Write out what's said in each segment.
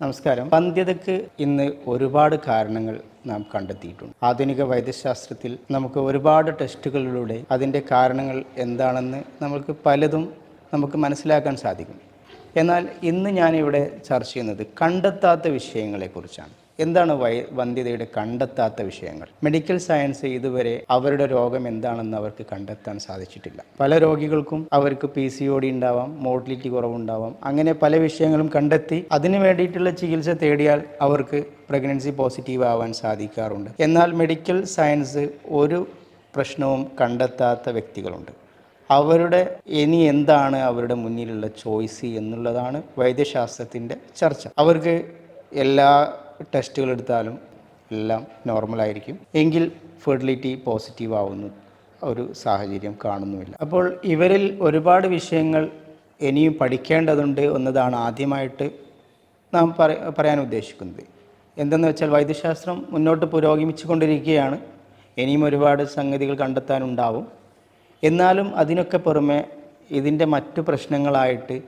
നമസ്കാരം. വന്ധ്യതയ്ക്ക് ഇന്ന് ഒരുപാട് കാരണങ്ങൾ നാം കണ്ടെത്തിയിട്ടുണ്ട്. ആധുനിക വൈദ്യശാസ്ത്രത്തിൽ നമുക്ക് ഒരുപാട് ടെസ്റ്റുകളിലൂടെ അതിന്റെ കാരണങ്ങൾ എന്താണെന്ന് നമുക്ക് പലതും നമുക്ക് മനസ്സിലാക്കാൻ സാധിക്കും. എന്നാൽ ഇന്ന് ഞാനിവിടെ ചർച്ച ചെയ്യുന്നത് കണ്ടെത്താത്ത വിഷയങ്ങളെക്കുറിച്ചാണ്. എന്താണ് വൈ വന്ധ്യതയുടെ കണ്ടെത്താത്ത വിഷയങ്ങൾ? മെഡിക്കൽ സയൻസ് ഇതുവരെ അവരുടെ രോഗം എന്താണെന്ന് അവർക്ക് കണ്ടെത്താൻ സാധിച്ചിട്ടില്ല. പല രോഗികൾക്കും അവർക്ക് പി സി ഒ ഡി ഉണ്ടാവാം മോട്ടിലിറ്റി കുറവുണ്ടാവാം അങ്ങനെ പല വിഷയങ്ങളും കണ്ടെത്തി അതിനു വേണ്ടിയിട്ടുള്ള ചികിത്സ തേടിയാൽ അവർക്ക് പ്രഗ്നൻസി പോസിറ്റീവ് ആവാൻ സാധിക്കാറുണ്ട്. എന്നാൽ മെഡിക്കൽ സയൻസ് ഒരു പ്രശ്നവും കണ്ടെത്താത്ത വ്യക്തികളുണ്ട്. അവരുടെ ഇനി എന്താണ് അവരുടെ മുന്നിലുള്ള ചോയ്സ് എന്നുള്ളതാണ് വൈദ്യശാസ്ത്രത്തിന്റെ ചർച്ച. അവർക്ക് എല്ലാ ടെസ്റ്റുകൾ എടുത്താലും എല്ലാം നോർമലായിരിക്കും. എങ്കിൽ ഫെർട്ടിലിറ്റി പോസിറ്റീവ് ആവുന്നു ഒരു സാഹചര്യം കാണുന്നുമില്ല. അപ്പോൾ ഇവരിൽ ഒരുപാട് വിഷയങ്ങൾ ഇനിയും പഠിക്കേണ്ടതുണ്ട് എന്നതാണ് ആദ്യമായിട്ട് നാം പറയാൻ ഉദ്ദേശിക്കുന്നത്. എന്തെന്ന് വെച്ചാൽ വൈദ്യശാസ്ത്രം മുന്നോട്ട് പുരോഗമിച്ചു കൊണ്ടിരിക്കുകയാണ് ഇനിയും ഒരുപാട് സംഗതികൾ കണ്ടെത്താനുണ്ടാവും. എന്നാലും അതിനൊക്കെ പുറമെ ഇതിന്റെ മറ്റു പ്രശ്നങ്ങളായിട്ട്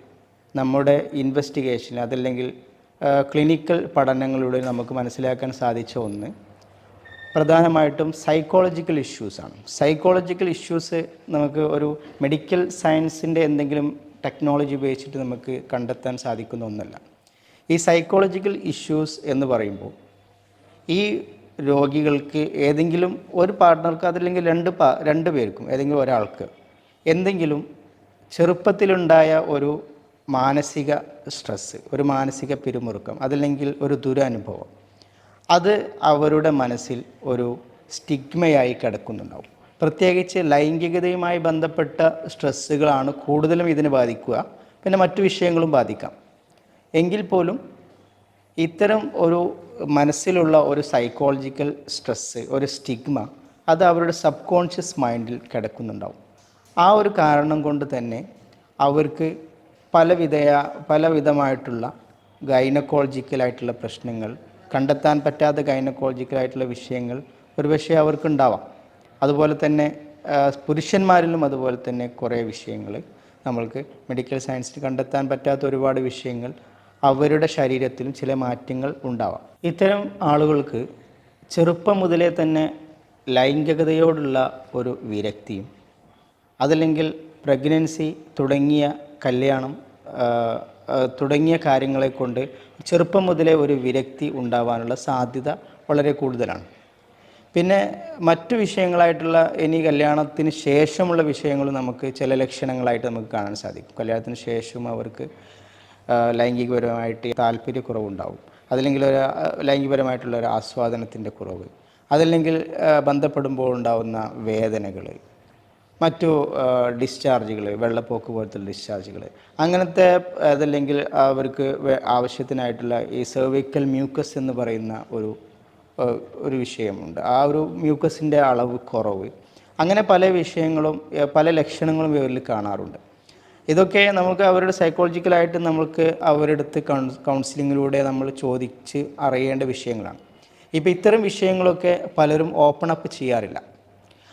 നമ്മുടെ ഇൻവെസ്റ്റിഗേഷൻ അതല്ലെങ്കിൽ ക്ലിനിക്കൽ പഠനങ്ങളിലൂടെ നമുക്ക് മനസ്സിലാക്കാൻ സാധിച്ച ഒന്ന് പ്രധാനമായിട്ടും സൈക്കോളജിക്കൽ ഇഷ്യൂസാണ് സൈക്കോളജിക്കൽ ഇഷ്യൂസ് നമുക്ക് ഒരു മെഡിക്കൽ സയൻസിന്റെ എന്തെങ്കിലും ടെക്നോളജി ഉപയോഗിച്ചിട്ട് നമുക്ക് കണ്ടെത്താൻ സാധിക്കുന്ന ഒന്നല്ല. ഈ സൈക്കോളജിക്കൽ ഇഷ്യൂസ് എന്ന് പറയുമ്പോൾ ഈ രോഗികൾക്ക് ഏതെങ്കിലും ഒരു പാർട്ട്ണർക്ക് അതല്ലെങ്കിൽ രണ്ട് പാ രണ്ട് പേർക്കും ഏതെങ്കിലും ഒരാൾക്ക് എന്തെങ്കിലും ചെറുപ്പത്തിലുണ്ടായ ഒരു മാനസിക സ്ട്രെസ്സ് ഒരു മാനസിക പിരിമുറുക്കം അതല്ലെങ്കിൽ ഒരു ദുരനുഭവം. അത് അവരുടെ മനസ്സിൽ ഒരു സ്റ്റിഗ്മയായി കിടക്കുന്നുണ്ടാവും. പ്രത്യേകിച്ച് ലൈംഗികതയുമായി ബന്ധപ്പെട്ട സ്ട്രെസ്സുകളാണ് കൂടുതലും ഇതിനെ ബാധിക്കുക. പിന്നെ മറ്റു വിഷയങ്ങളും ബാധിക്കാം. എങ്കിൽ പോലും ഇത്തരം ഒരു മനസ്സിലുള്ള ഒരു സൈക്കോളജിക്കൽ സ്ട്രെസ്സ് ഒരു സ്റ്റിഗ്മ അത് അവരുടെ സബ് കോൺഷ്യസ് മൈൻഡിൽ കിടക്കുന്നുണ്ടാവും. ആ ഒരു കാരണം കൊണ്ട് തന്നെ അവർക്ക് പലവിധയ പലവിധമായിട്ടുള്ള ഗൈനക്കോളജിക്കലായിട്ടുള്ള പ്രശ്നങ്ങൾ കണ്ടെത്താൻ പറ്റാത്ത ഗൈനക്കോളജിക്കലായിട്ടുള്ള വിഷയങ്ങൾ ഒരുപക്ഷെ അവർക്കുണ്ടാവാം. അതുപോലെ തന്നെ പുരുഷന്മാരിലും അതുപോലെ തന്നെ കുറേ വിഷയങ്ങൾ നമ്മൾക്ക് മെഡിക്കൽ സയൻസിൽ കണ്ടെത്താൻ പറ്റാത്ത ഒരുപാട് വിഷയങ്ങൾ അവരുടെ ശരീരത്തിലും ചില മാറ്റങ്ങൾ ഉണ്ടാവാം. ഇത്തരം ആളുകൾക്ക് ചെറുപ്പം മുതലേ തന്നെ ലൈംഗികതയോടുള്ള ഒരു വിരക്തിയും അതല്ലെങ്കിൽ പ്രഗ്നൻസി തുടങ്ങിയ കല്യാണം തുടങ്ങിയ കാര്യങ്ങളെ കൊണ്ട് ചെറുപ്പം മുതലേ ഒരു വിരക്തി ഉണ്ടാവാനുള്ള സാധ്യത വളരെ കൂടുതലാണ്. പിന്നെ മറ്റു വിഷയങ്ങളായിട്ടുള്ള ഇനി കല്യാണത്തിന് ശേഷമുള്ള വിഷയങ്ങൾ നമുക്ക് ചില ലക്ഷണങ്ങളായിട്ട് നമുക്ക് കാണാൻ സാധിക്കും. കല്യാണത്തിന് ശേഷം അവർക്ക് ലൈംഗികപരമായിട്ട് താല്പര്യക്കുറവുണ്ടാവും. അതല്ലെങ്കിൽ ഒരു ലൈംഗികപരമായിട്ടുള്ള ഒരു ആസ്വാദനത്തിന്റെ കുറവ്. അതല്ലെങ്കിൽ ബന്ധപ്പെടുമ്പോൾ ഉണ്ടാകുന്ന വേദനകൾ മറ്റു ഡിസ്ചാർജുകൾ വെള്ളപ്പോക്ക് പോലത്തെ ഡിസ്ചാർജുകൾ അങ്ങനത്തെ അതല്ലെങ്കിൽ അവർക്ക് ആവശ്യത്തിനായിട്ടുള്ള ഈ സെർവിക്കൽ മ്യൂക്കസ് എന്ന് പറയുന്ന ഒരു ഒരു വിഷയമുണ്ട്. ആ ഒരു മ്യൂക്കസിന്റെ അളവ് കുറവ്. അങ്ങനെ പല വിഷയങ്ങളും പല ലക്ഷണങ്ങളും ഇവരിൽ കാണാറുണ്ട്. ഇതൊക്കെ നമുക്ക് അവരുടെ സൈക്കോളജിക്കലായിട്ട് നമുക്ക് അവരുടെ അടുത്ത് കൗൺസിലിങ്ങിലൂടെ നമ്മൾ ചോദിച്ച് അറിയേണ്ട വിഷയങ്ങളാണ്. ഇപ്പോൾ ഇത്തരം വിഷയങ്ങളൊക്കെ പലരും ഓപ്പൺ അപ്പ് ചെയ്യാറില്ല.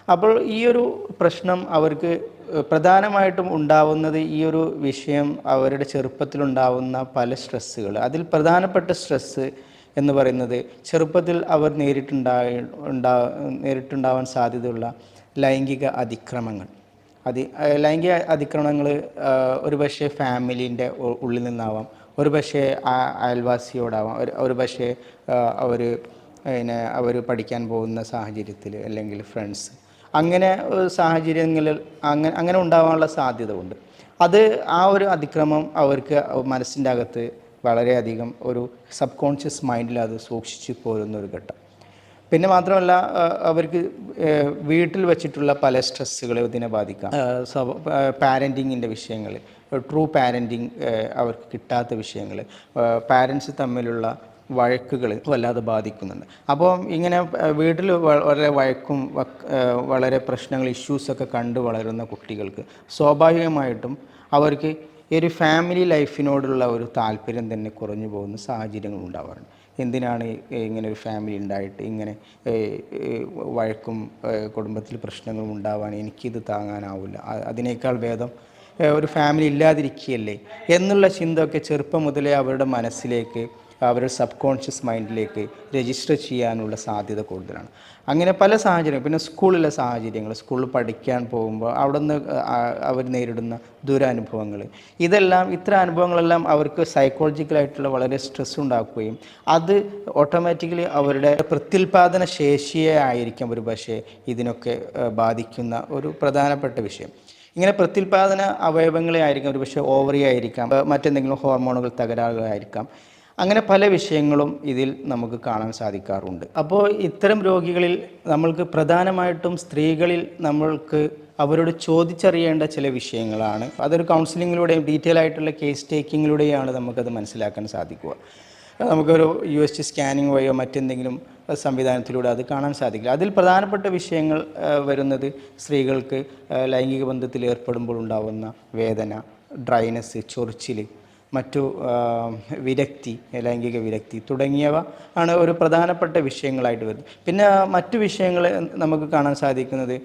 അപ്പോൾ ഈ ഒരു പ്രശ്നം അവർക്ക് പ്രധാനമായിട്ടും ഉണ്ടാവുന്നത് ഈ ഒരു വിഷയം അവരുടെ ചെറുപ്പത്തിലുണ്ടാവുന്ന പല സ്ട്രെസ്സുകൾ അതിൽ പ്രധാനപ്പെട്ട സ്ട്രെസ്സ് എന്ന് പറയുന്നത് ചെറുപ്പത്തിൽ അവർ നേരിട്ടുണ്ടായി ഉണ്ടാ നേരിട്ടുണ്ടാവാൻ സാധ്യതയുള്ള ലൈംഗിക അതിക്രമങ്ങൾ. അതി ലൈംഗിക അതിക്രമങ്ങൾ ഒരു പക്ഷേ ഫാമിലീന്റെ ഉള്ളിൽ നിന്നാവാം ഒരു പക്ഷേ അയൽവാസിയോടാവാം ഒരു ഒരു പക്ഷേ അവർ പിന്നെ അവർ പഠിക്കാൻ പോകുന്ന സാഹചര്യത്തിൽ അല്ലെങ്കിൽ ഫ്രണ്ട്സ് അങ്ങനെ സാഹചര്യങ്ങളിൽ അങ്ങനെ അങ്ങനെ ഉണ്ടാവാനുള്ള സാധ്യത ഉണ്ട് അത് ആ ഒരു അതിക്രമം അവർക്ക് മനസ്സിന്റെ അകത്ത് വളരെയധികം ഒരു സബ് കോൺഷ്യസ് മൈൻഡിൽ അത് സൂക്ഷിച്ചു പോരുന്ന ഒരു ഘട്ടം. പിന്നെ മാത്രമല്ല അവർക്ക് വീട്ടിൽ വെച്ചിട്ടുള്ള പല സ്ട്രെസ്സുകളെ ഇതിനെ ബാധിക്കാം. പാരന്റിങ്ങിന്റെ വിഷയങ്ങൾ ട്രൂ പാരന്റിങ് അവർക്ക് കിട്ടാത്ത വിഷയങ്ങൾ പാരൻസ് തമ്മിലുള്ള വഴക്കുകൾ വല്ലാതെ ബാധിക്കുന്നുണ്ട്. അപ്പോൾ ഇങ്ങനെ വീട്ടിൽ വളരെ വഴക്കും വളരെ പ്രശ്നങ്ങൾ ഇഷ്യൂസൊക്കെ കണ്ടു വളരുന്ന കുട്ടികൾക്ക് സ്വാഭാവികമായിട്ടും അവർക്ക് ഈ ഒരു ഫാമിലി ലൈഫിനോടുള്ള ഒരു താല്പര്യം തന്നെ കുറഞ്ഞു പോകുന്ന സാഹചര്യങ്ങൾ ഉണ്ടാവാറുണ്ട്. എന്തിനാണ് ഇങ്ങനെ ഒരു ഫാമിലി ഉണ്ടായിട്ട് ഇങ്ങനെ വഴക്കും കുടുംബത്തിൽ പ്രശ്നങ്ങളും ഉണ്ടാവാൻ എനിക്കിത് താങ്ങാനാവില്ല. അതിനേക്കാൾ ഭേദം ഒരു ഫാമിലി ഇല്ലാതിരിക്കുകയല്ലേ? എന്നുള്ള ചിന്തയൊക്കെ ചെറുപ്പം മുതലേ അവരുടെ മനസ്സിലേക്ക് അവരുടെ സബ് കോൺഷ്യസ് മൈൻഡിലേക്ക് രജിസ്റ്റർ ചെയ്യാനുള്ള സാധ്യത കൂടുതലാണ്. അങ്ങനെ പല സാഹചര്യങ്ങൾ പിന്നെ സ്കൂളിലെ സാഹചര്യങ്ങൾ സ്കൂളിൽ പഠിക്കാൻ പോകുമ്പോൾ അവിടെ നിന്ന് അവർ നേരിടുന്ന ദുരനുഭവങ്ങൾ. ഇതെല്ലാം ഇത്തരം അനുഭവങ്ങളെല്ലാം അവർക്ക് സൈക്കോളജിക്കലായിട്ടുള്ള വളരെ സ്ട്രെസ് ഉണ്ടാക്കുകയും അത് ഓട്ടോമാറ്റിക്കലി അവരുടെ പ്രത്യുൽപാദന ശേഷിയെ ആയിരിക്കും ഒരു പക്ഷേ ഇതിനൊക്കെ ബാധിക്കുന്ന ഒരു പ്രധാനപ്പെട്ട വിഷയം. ഇങ്ങനെ പ്രത്യുൽപാദന അവയവങ്ങളെ ആയിരിക്കാം ഒരു പക്ഷേ ഓവറി ആയിരിക്കാം മറ്റെന്തെങ്കിലും ഹോർമോണുകൾ തകരാറുകളായിരിക്കാം. അങ്ങനെ പല വിഷയങ്ങളും ഇതിൽ നമുക്ക് കാണാൻ സാധിക്കാറുണ്ട്. അപ്പോൾ ഇത്തരം രോഗികളിൽ നമ്മൾക്ക് പ്രധാനമായിട്ടും സ്ത്രീകളിൽ നമ്മൾക്ക് അവരോട് ചോദിച്ചറിയേണ്ട ചില വിഷയങ്ങളാണ്. അതൊരു കൗൺസിലിങ്ങിലൂടെയും ഡീറ്റെയിൽ ആയിട്ടുള്ള കേസ് ടേക്കിങ്ങിലൂടെയാണ് നമുക്കത് മനസ്സിലാക്കാൻ സാധിക്കുക. നമുക്കൊരു യു എസ് ടി സ്കാനിങ് വഴിയോ മറ്റെന്തെങ്കിലും സംവിധാനത്തിലൂടെ അത് കാണാൻ സാധിക്കില്ല. അതിൽ പ്രധാനപ്പെട്ട വിഷയങ്ങൾ വരുന്നത് സ്ത്രീകൾക്ക് ലൈംഗിക ബന്ധത്തിൽ ഏർപ്പെടുമ്പോൾ ഉണ്ടാകുന്ന വേദന ഡ്രൈനസ് ചൊറിച്ചിൽ മറ്റു വിരക്തി ലൈംഗിക വിരക്തി തുടങ്ങിയവ ആണ് ഒരു പ്രധാനപ്പെട്ട വിഷയങ്ങളായിട്ട് വരുന്നത്. പിന്നെ മറ്റു വിഷയങ്ങൾ നമുക്ക് കാണാൻ സാധിക്കുന്നത്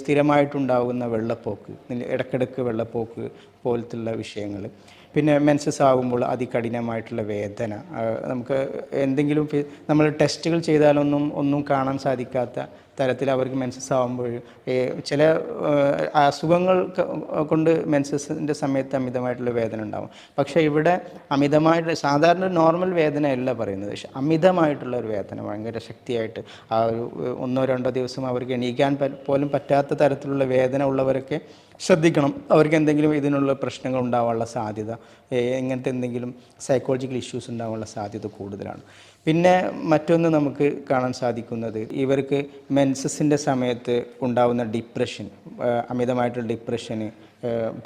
സ്ഥിരമായിട്ടുണ്ടാകുന്ന വെള്ളപ്പോക്ക് ഇടക്കിടക്ക് വെള്ളപ്പോക്ക് പോലത്തുള്ള വിഷയങ്ങൾ. പിന്നെ മെൻസസ് ആകുമ്പോൾ അതികഠിനമായിട്ടുള്ള വേദന നമുക്ക് എന്തെങ്കിലും നമ്മൾ ടെസ്റ്റുകൾ ചെയ്താലൊന്നും ഒന്നും കാണാൻ സാധിക്കാത്ത തരത്തിൽ അവർക്ക് മെൻസസ് ആകുമ്പോൾ ചില അസുഖങ്ങൾ കൊണ്ട് മെൻസസിന്റെ സമയത്ത് അമിതമായിട്ടുള്ള വേദന ഉണ്ടാകും പക്ഷേ ഇവിടെ അമിതമായിട്ട് സാധാരണ നോർമൽ വേദനയല്ല പറയുന്നത്. പക്ഷെ അമിതമായിട്ടുള്ള ഒരു വേദന ഭയങ്കര ശക്തിയായിട്ട് ആ ഒരു ഒന്നോ രണ്ടോ ദിവസം അവർക്ക് എണീക്കാൻ പോലും പറ്റാത്ത തരത്തിലുള്ള വേദന ഉള്ളവരൊക്കെ ശ്രദ്ധിക്കണം. അവർക്ക് എന്തെങ്കിലും ഇതിനുള്ള പ്രശ്നങ്ങൾ ഉണ്ടാവാനുള്ള സാധ്യത ഇങ്ങനത്തെ എന്തെങ്കിലും സൈക്കോളജിക്കൽ ഇഷ്യൂസ് ഉണ്ടാവാനുള്ള സാധ്യത കൂടുതലാണ്. പിന്നെ മറ്റൊന്ന് നമുക്ക് കാണാൻ സാധിക്കുന്നത് ഇവർക്ക് മെൻസസിന്റെ സമയത്ത് ഉണ്ടാവുന്ന ഡിപ്രഷൻ അമിതമായിട്ടുള്ള ഡിപ്രഷന്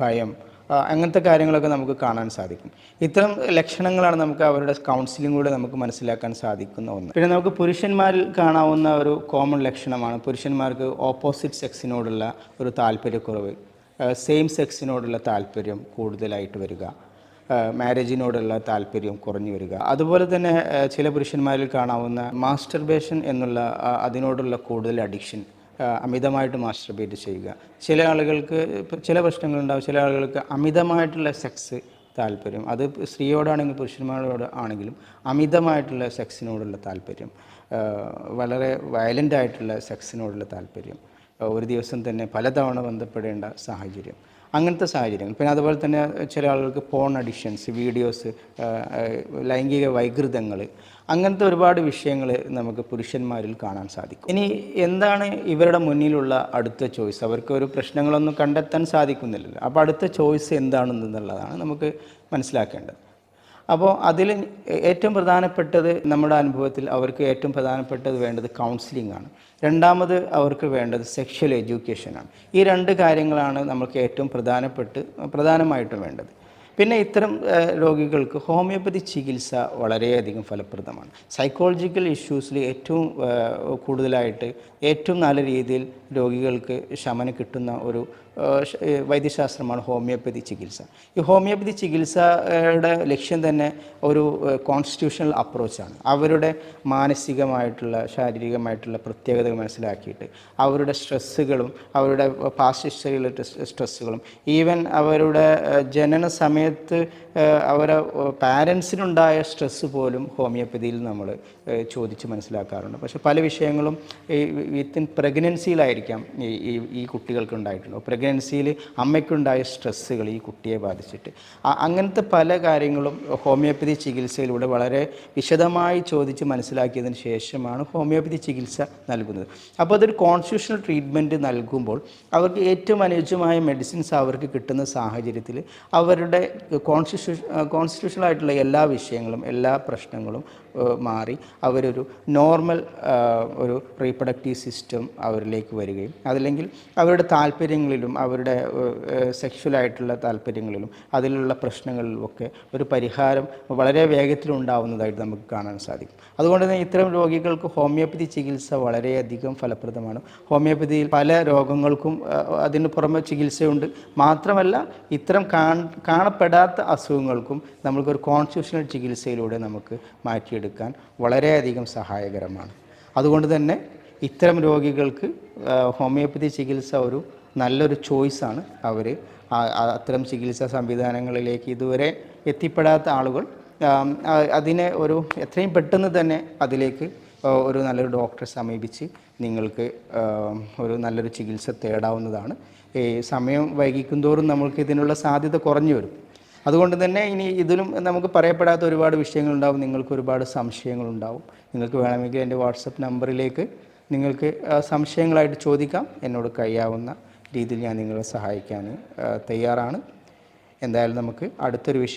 ഭയം അങ്ങനത്തെ കാര്യങ്ങളൊക്കെ നമുക്ക് കാണാൻ സാധിക്കും. ഇത്തരം ലക്ഷണങ്ങളാണ് നമുക്ക് അവരുടെ കൗൺസിലിങ്ങിലൂടെ നമുക്ക് മനസ്സിലാക്കാൻ സാധിക്കുന്ന ഒന്ന്. പിന്നെ നമുക്ക് പുരുഷന്മാരിൽ കാണാവുന്ന ഒരു കോമൺ ലക്ഷണമാണ് പുരുഷന്മാർക്ക് ഓപ്പോസിറ്റ് സെക്സിനോടുള്ള ഒരു താല്പര്യക്കുറവ് സെയിം സെക്സിനോടുള്ള താല്പര്യം കൂടുതലായിട്ട് വരിക. മാരേജിനോടുള്ള താല്പര്യം കുറഞ്ഞു വരിക. അതുപോലെ തന്നെ ചില പുരുഷന്മാരിൽ കാണാവുന്ന മാസ്റ്റർബേഷൻ എന്നുള്ള അതിനോടുള്ള കൂടുതൽ അഡിക്ഷൻ അമിതമായിട്ട് മാസ്റ്റർബേറ്റ് ചെയ്യുക. ചില ആളുകൾക്ക് ചില പ്രശ്നങ്ങളുണ്ടാവും. ചില ആളുകൾക്ക് അമിതമായിട്ടുള്ള സെക്സ് താല്പര്യം. അത് സ്ത്രീയോടാണെങ്കിലും പുരുഷന്മാരോട് ആണെങ്കിലും അമിതമായിട്ടുള്ള സെക്സിനോടുള്ള താല്പര്യം. വളരെ വയലന്റ് ആയിട്ടുള്ള സെക്സിനോടുള്ള താല്പര്യം. ഒരു ദിവസം തന്നെ പലതവണ ബന്ധപ്പെടേണ്ട സാഹചര്യം. അങ്ങനത്തെ സാഹചര്യങ്ങൾ. പിന്നെ അതുപോലെ തന്നെ ചില ആളുകൾക്ക് പോൺ അഡിക്ഷൻസ് വീഡിയോസ് ലൈംഗിക വൈകൃതങ്ങൾ അങ്ങനത്തെ ഒരുപാട് വിഷയങ്ങൾ നമുക്ക് പുരുഷന്മാരിൽ കാണാൻ സാധിക്കും. ഇനി എന്താണ് ഇവരുടെ മുന്നിലുള്ള അടുത്ത ചോയ്സ്? അവർക്ക് ഒരു പ്രശ്നങ്ങളൊന്നും കണ്ടെത്താൻ സാധിക്കുന്നില്ലല്ലോ. അപ്പോൾ അടുത്ത ചോയ്സ് എന്താണെന്നുള്ളതാണ് നമുക്ക് മനസ്സിലാക്കേണ്ടത്. അപ്പോൾ അതിൽ ഏറ്റവും പ്രധാനപ്പെട്ടത് നമ്മുടെ അനുഭവത്തിൽ അവർക്ക് ഏറ്റവും പ്രധാനപ്പെട്ടത് വേണ്ടത് കൗൺസിലിംഗ് ആണ്. രണ്ടാമത് അവർക്ക് വേണ്ടത് സെക്ഷൽ എഡ്യൂക്കേഷനാണ് ഈ രണ്ട് കാര്യങ്ങളാണ് നമുക്ക് ഏറ്റവും പ്രധാനപ്പെട്ട് പ്രധാനമായിട്ടും വേണ്ടത്. പിന്നെ ഇത്തരം രോഗികൾക്ക് ഹോമിയോപ്പതി ചികിത്സ വളരെയധികം ഫലപ്രദമാണ്. സൈക്കോളജിക്കൽ ഇഷ്യൂസിൽ ഏറ്റവും കൂടുതലായിട്ട് ഏറ്റവും നല്ല രീതിയിൽ രോഗികൾക്ക് ശമനം കിട്ടുന്ന ഒരു വൈദ്യശാസ്ത്രമാണ് ഹോമിയോപ്പതി ചികിത്സ. ഈ ഹോമിയോപ്പതി ചികിത്സയുടെ ലക്ഷ്യം തന്നെ ഒരു കോൺസ്റ്റിറ്റ്യൂഷണൽ അപ്രോച്ചാണ് അവരുടെ മാനസികമായിട്ടുള്ള ശാരീരികമായിട്ടുള്ള പ്രത്യേകതകൾ മനസ്സിലാക്കിയിട്ട് അവരുടെ സ്ട്രെസ്സുകളും അവരുടെ പാസ്റ്റ് ഹിസ്റ്ററിയിലെ സ്ട്രെസ്സുകളും ഈവൻ അവരുടെ ജനന സമയത്ത് അവരെ പാരൻസിനുണ്ടായ സ്ട്രെസ്സ് പോലും ഹോമിയോപ്പതിയിൽ നമ്മൾ ചോദിച്ച് മനസ്സിലാക്കാറുണ്ട്. പക്ഷേ പല വിഷയങ്ങളും ഈ വിത്തിൻ പ്രഗ്നൻസിയിലായിരിക്കാം ഈ ഈ കുട്ടികൾക്ക് ഉണ്ടായിട്ടുള്ളത് പ്രഗ്നൻസിയിൽ അമ്മയ്ക്കുണ്ടായ സ്ട്രെസ്സുകൾ ഈ കുട്ടിയെ ബാധിച്ചിട്ട്. അങ്ങനത്തെ പല കാര്യങ്ങളും ഹോമിയോപ്പതി ചികിത്സയിലൂടെ വളരെ വിശദമായി ചോദിച്ച് മനസ്സിലാക്കിയതിന് ശേഷമാണ് ഹോമിയോപ്പതി ചികിത്സ നൽകുന്നത്. അപ്പോൾ അതൊരു കോൺസ്റ്റിറ്റ്യൂഷണൽ ട്രീറ്റ്മെന്റ് നൽകുമ്പോൾ അവർക്ക് ഏറ്റവും അനുയോജ്യമായ മെഡിസിൻസ് അവർക്ക് കിട്ടുന്ന സാഹചര്യത്തിൽ അവരുടെ കോൺസ്റ്റിറ്റ്യൂഷൻ കോൺസ്റ്റിറ്റ്യൂഷണൽ ആയിട്ടുള്ള എല്ലാ വിഷയങ്ങളും എല്ലാ പ്രശ്നങ്ങളും മാറി അവരൊരു നോർമൽ ഒരു റീപ്രൊഡക്റ്റീവ് സിസ്റ്റം അവരിലേക്ക് വരികയും അതല്ലെങ്കിൽ അവരുടെ താല്പര്യങ്ങളിലും അവരുടെ സെക്ഷുവലായിട്ടുള്ള താല്പര്യങ്ങളിലും അതിലുള്ള പ്രശ്നങ്ങളിലും ഒക്കെ ഒരു പരിഹാരം വളരെ വേഗത്തിലുണ്ടാവുന്നതായിട്ട് നമുക്ക് കാണാൻ സാധിക്കും. അതുകൊണ്ട് തന്നെ ഇത്തരം രോഗികൾക്ക് ഹോമിയോപ്പതി ചികിത്സ വളരെയധികം ഫലപ്രദമാണ്. ഹോമിയോപ്പതിയിൽ പല രോഗങ്ങൾക്കും അതിന് പുറമെ ചികിത്സയുണ്ട്. മാത്രമല്ല ഇത്തരം കാണപ്പെടാത്ത കാണപ്പെടാത്ത അസുഖങ്ങൾക്കും നമ്മൾക്കൊരു കോൺസ്റ്റിറ്റ്യൂഷണൽ ചികിത്സയിലൂടെ നമുക്ക് മാറ്റിയെടുക്കാൻ വളരെയധികം സഹായകരമാണ്. അതുകൊണ്ട് തന്നെ ഇത്തരം രോഗികൾക്ക് ഹോമിയോപ്പതി ചികിത്സ ഒരു നല്ലൊരു ചോയ്സാണ് അവർ അത്തരം ചികിത്സാ സംവിധാനങ്ങളിലേക്ക് ഇതുവരെ എത്തിപ്പെടാത്ത ആളുകൾ. അതിനെ ഒരു എത്രയും പെട്ടെന്ന് തന്നെ അതിലേക്ക് ഒരു നല്ലൊരു ഡോക്ടറെ സമീപിച്ച് നിങ്ങൾക്ക് ഒരു നല്ലൊരു ചികിത്സ തേടാവുന്നതാണ്. ഈ സമയം വൈകിക്കും തോറും നമ്മൾക്ക് ഇതിനുള്ള സാധ്യത കുറഞ്ഞു വരും. അതുകൊണ്ട് തന്നെ ഇനി ഇതിലും നമുക്ക് പറയപ്പെടാത്ത ഒരുപാട് വിഷയങ്ങളുണ്ടാവും. നിങ്ങൾക്ക് ഒരുപാട് സംശയങ്ങളുണ്ടാവും. നിങ്ങൾക്ക് വേണമെങ്കിൽ എന്റെ വാട്സപ്പ് നമ്പറിലേക്ക് നിങ്ങൾക്ക് സംശയങ്ങളായിട്ട് ചോദിക്കാം. എന്നോട് കഴിയാവുന്ന രീതിയിൽ ഞാൻ നിങ്ങളെ സഹായിക്കാൻ തയ്യാറാണ്. എന്തായാലും നമുക്ക് അടുത്തൊരു വിഷയം